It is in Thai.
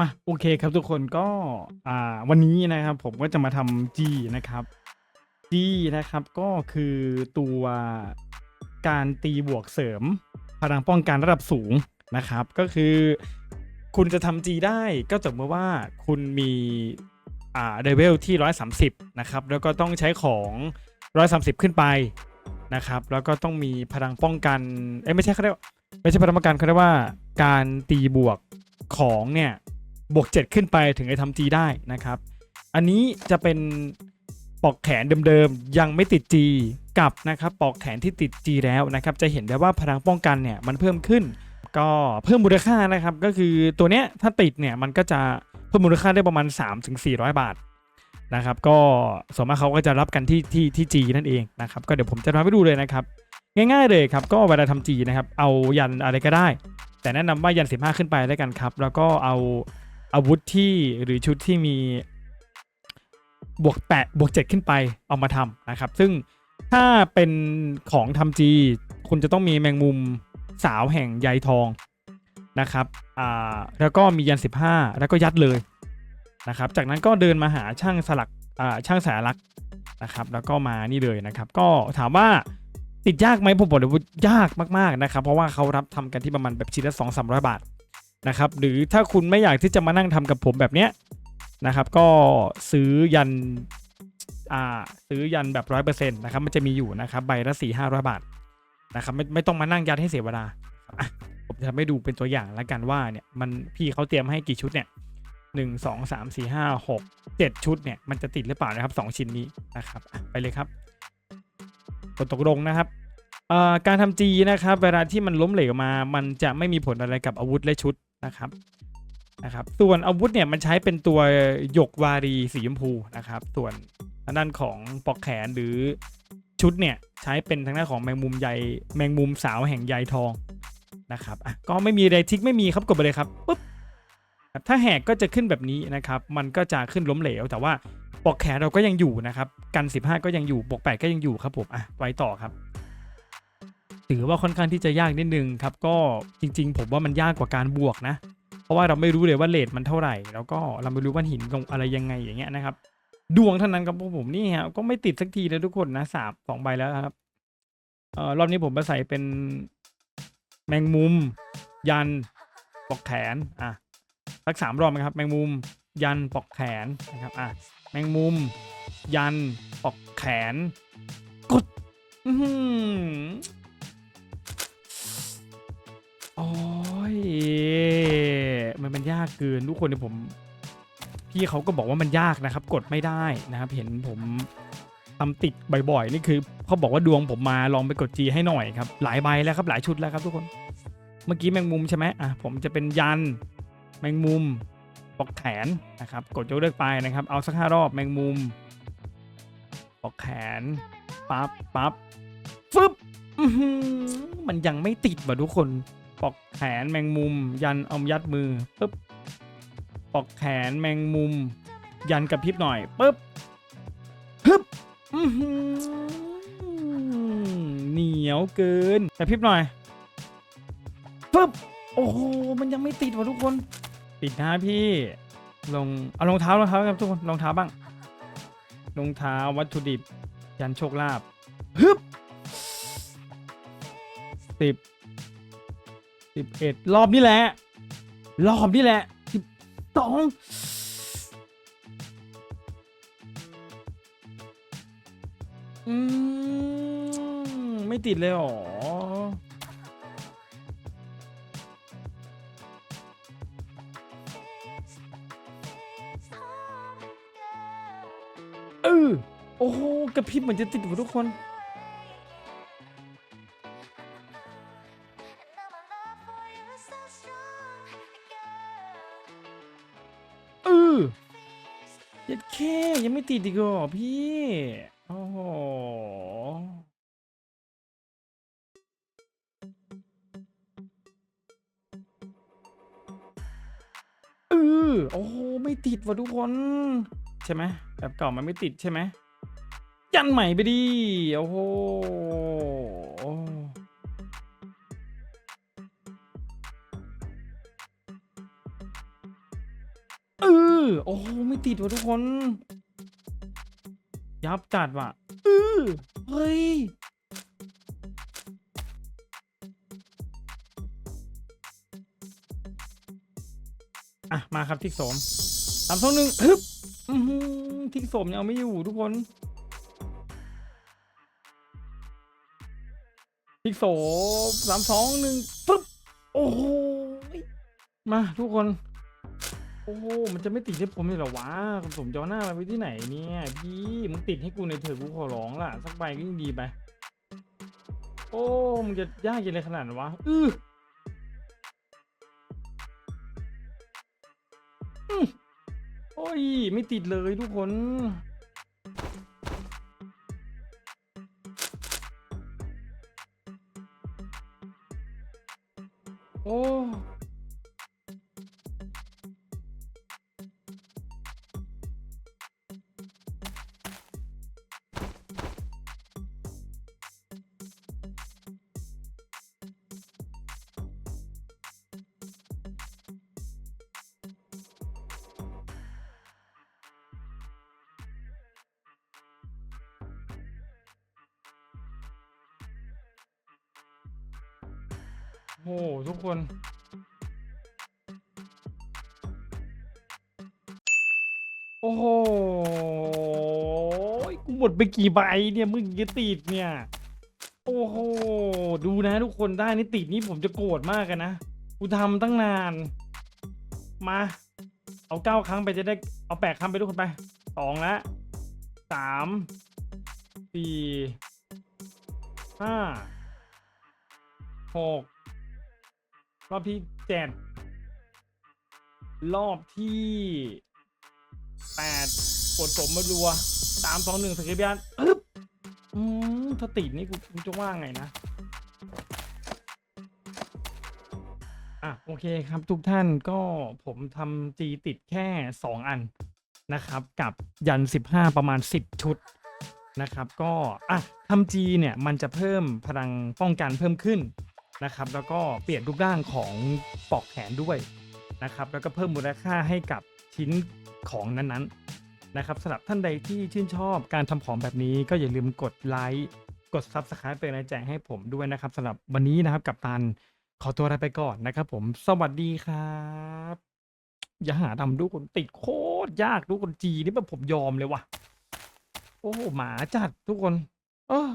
มาโอเคครับทุกคนก็อ่าวันนี้นะครับผมก็จะมาทำ G นะครับ G นะครับก็คือตัวการตีบวกเสริมพลังป้องกันระดับสูงนะครับ ก็คือคุณจะทำ G ได้ก็จบเมื่อว่าคุณมีอ่าเลเวลที่ 130 นะครับ แล้วก็ต้องใช้ของ 130 ขึ้นไปนะครับ แล้วก็ต้องมีพลังป้องกันเอ้ไม่ใช่เขาเรียกไม่ใช่พลังป้องกันเขาเรียกว่าการตีบวกของเนี่ย บวก 7 ขึ้นไปถึงจะทำ G ได้นะครับ อันนี้จะเป็นปลอกแขนเดิมๆ ยังไม่ติด G กับนะครับปลอกแขนที่ติด G แล้วนะครับ จะเห็นได้ว่าพลังป้องกันเนี่ยมันเพิ่มขึ้น ก็เพิ่มมูลค่านะครับ ก็คือตัวเนี้ยถ้าติดเนี่ยมันก็จะเพิ่มมูลค่าได้ประมาณ 3-400 บาทนะครับก็ส่วนมากเขาก็จะรับกันที่ที่ที่ G นั่นเองนะครับก็เดี๋ยวผมจะทำให้ดูเลยนะครับ ง่ายๆเลยครับก็เวลาทำ G นะครับเอายันอะไรก็ได้ แต่แนะนำว่ายัน 15 ขึ้นไปแล้วกันครับ แล้วก็เอา อาวุธที่หรือชุดที่มีบวกแปดบวกเจ็ดขึ้นไปเอามาทำนะครับ ซึ่งถ้าเป็นของทำจี คุณจะต้องมีแมงมุมสาวแห่งใยทองนะครับอ่าแล้วก็มียัน 15 แล้วก็ยัดเลยนะครับ จากนั้นก็เดินมาหาช่างสลักอ่าช่างสายลักนะครับ แล้วก็มานี่เลยนะครับ ก็ถามว่าติดยากไหมผมบอกเลยว่ายากมากๆนะครับ เพราะว่าเขารับทำกันที่ประมาณแบบชิ้นละสองสามร้อยบาท นะครับหรือถ้าคุณไม่อยากที่จะมานั่งทำกับผมแบบเนี้ยนะครับก็ซื้อยันอ่าซื้อยันแบบร้อยเปอร์เซ็นต์นะครับมันจะมีอยู่นะครับใบละสี่ห้าร้อยบาทนะครับไม่ไม่ต้องมานั่งยัดให้เสียเวลาผมจะทำให้ดูเป็นตัวอย่างแล้วกันว่าเนี่ยมันพี่เขาเตรียมให้กี่ชุดเนี่ยหนึ่งสองสามสี่ห้าหกเจ็ดชุดเนี่ยมันจะติดหรือเปล่านะครับสองชิ้นนี้นะครับไปเลยครับกดตกลงนะครับการทำจีนะครับเวลาที่มันล้มเหลวมา มันจะไม่มีผลอะไรกับอาวุธและชุด นะครับนะครับ ส่วนอาวุธเนี่ยมันใช้เป็นตัวหยกวารีสีชมพูนะครับ ส่วนทางด้านของปอกแขนหรือชุดเนี่ยใช้เป็นทางด้านของแมงมุมใยแมงมุมสาวแห่งใยทองนะครับอะก็ไม่มีไรทิกไม่มีครับกดไปเลยครับปุ๊บถ้าแหกก็จะขึ้นแบบนี้นะครับ มันก็จะขึ้นล้มเหลว แต่ว่าปอกแขนเราก็ยังอยู่นะครับ กัน 15 ก็ยังอยู่ปอกแปดก็ยังอยู่ครับผมอะไว้ต่อครับ ถือว่าค่อนข้างที่จะยากนิดนึงครับก็จริง ๆ ผมว่ามันยากกว่าการบวกนะ เพราะว่าเราไม่รู้เลยว่าเลทมันเท่าไหร่ แล้วก็เราไม่รู้ว่าหินลงอะไรยังไงอย่างเงี้ยนะครับ ดวงเท่านั้นครับพวกผมนี่ฮะก็ไม่ติดสักทีเลยทุกคนนะสามสองใบแล้วครับเอ่อรอบนี้ผมมาใส่เป็นแมงมุม ยันปลอกแขนอะสักสามรอบไหมครับ แมงมุม ยันปลอกแขนนะครับอะแมงมุม ยันปลอกแขนกดอื โอ้ยมันมันยากเกินทุกคนเนี่ยผม พี่เขาก็บอกว่ามันยากนะครับ กดไม่ได้นะครับ เห็นผมทำติดบ่อยๆ นี่คือเขาบอกว่าดวงผมมาลองไปกดจีให้หน่อยครับ หลายใบแล้วครับหลายชุดแล้วครับทุกคน เมื่อกี้แมงมุมใช่ไหมอะผมจะเป็นยัน แมงมุมปอกแขนนะครับ กดยกเลิกไปนะครับ เอาสักห้ารอบแมงมุมปอกแขนปั๊บปั๊บฟึบมันยังไม่ติดว่ะทุกคน ปอกแขนแมงมุม ยันเอายัดมือปึ๊บปอกแขนแมงมุม ยันกระพริบหน่อยปึ๊บฮึบอื้อหือเหนียวเกินกระพริบหน่อยปึ๊บโอ้โหมันยังไม่ติดว่ะทุกคน ติดนะพี่ลงเอารองเท้ารองเท้าครับทุกคนรองเท้าบ้างรองเท้าวัตถุดิบ ยันโชคลาภฮึบ สิบเอ็ดรอบนี้แหละ รอบนี้แหละสิบสองอืม ไม่ติดเลยหรอ เออ โอ้โหกระพริบเหมือนจะติดหมดทุกคน ย็ดแค่ยังไม่ติดอีกเหรอพี่ โอ้โห เออโอ้โห ไม่ติดว่ะทุกคน ใช่ไหมแบบเก่ามันไม่ติดใช่ไหมยันใหม่ไปดิ โอ้โห ออโอ้โหไม่ติดว่ะทุกคน ยับจัดว่ะเออเฮ้ยอะ มาครับทิกโสมสามสองหนึ่งฮึบทิกโสมยังเอาไม่อยู่ทุกคนทิกโสมสามสองหนึ่งปึ๊บ โอ้โหมาทุกคน โอ้ มันจะไม่ติดให้ผมเลยเหรอวะผมจะเอาหน้าไว้ที่ไหนเนี่ย พี่มึงติดให้กูในเถอะกูขอร้องล่ะ สักใบก็ยังดีไป โอ้ มึงจะยากเย็นเลยขนาดนั้นวะ อืออือโอ้ย ไม่ติดเลยทุกคน โอ้ โอ้ทุกคน โอ้โหกูหมดไปกี่ใบเนี่ยมึงจะติดเนี่ย โอ้โห ดูนะทุกคนได้นี่ติดนี่ผมจะโกรธมากกันนะ กูทำตั้งนาน มา เอาเก้าครั้งไปจะได้ เอาแปดครั้งไปทุกคนไปสองละสามสี่ห้าหก รอบที่เจ็ดรอบที่แปดกดสมมารัวสามสองหนึ่งสกิปยันอึ๊บอืมถ้าติดนี่กูกูจะว่าไงนะ อะ โอเคครับทุกท่านก็ผมทำจีติดแค่2อันนะครับ กับยัน15ประมาณ10ชุดนะครับ ก็ อะทำจีเนี่ย มันจะเพิ่มพลังป้องกันเพิ่มขึ้น นะครับแล้วก็เปลี่ยนรูปร่างของปลอกแขนด้วยนะครับแล้วก็เพิ่มมูลค่าให้กับชิ้นของนั้นๆนะครับสำหรับท่านใดที่ชื่นชอบการทำของแบบนี้ก็อย่าลืมกดไลค์กด Subscribe เป็นกำลังใจให้ผมด้วยนะครับสำหรับวันนี้นะครับกับตันขอตัวลาไปก่อนนะครับผมสวัสดีครับ อย่าหาทำดูคนติดโคตรยากดูคนจีนี่แบบผมยอมเลยว่ะ โอ้โหหมาจัดทุกคน เออ